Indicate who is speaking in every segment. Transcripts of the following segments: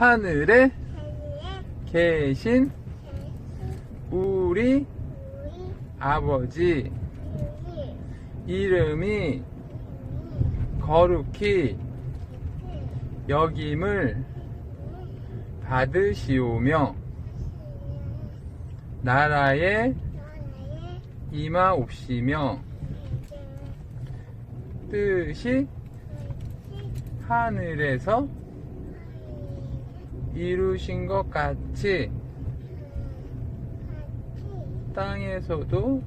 Speaker 1: 하늘에 계신 우리 아버지 이름이 거룩히 여김을 받으시오며 나라에 임하옵시며 뜻이 하늘에서 이루신 것 같이 땅에서도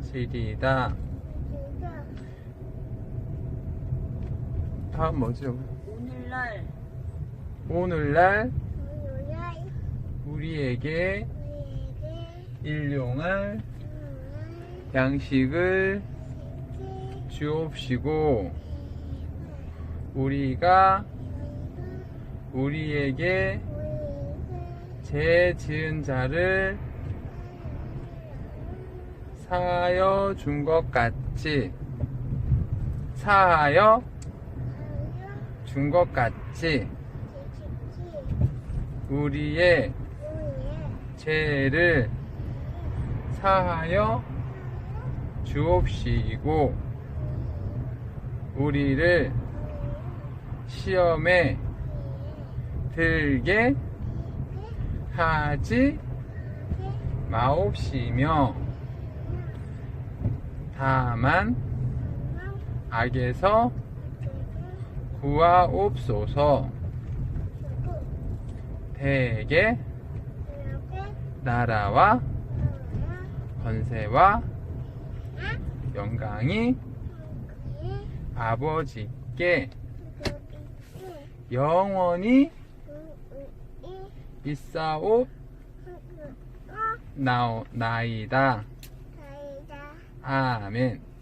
Speaker 1: 이루어지리다. 다음 뭐죠?
Speaker 2: 오늘날
Speaker 1: 오늘날 우리에게
Speaker 3: 일용할
Speaker 1: 양식을
Speaker 3: 그
Speaker 1: 주옵시고 우리가 우리에게 죄 지은 자를 사하여 준 것 같이 사하여 준 것 같이 우리의 죄를 사하여 주옵시고 우리를 시험에 들게 하지 마옵시며 다만 악에서 구하옵소서. 대개 나라와 권세와 영광이 아버지께 영원히 있사옵 나오, 나이다. 아멘.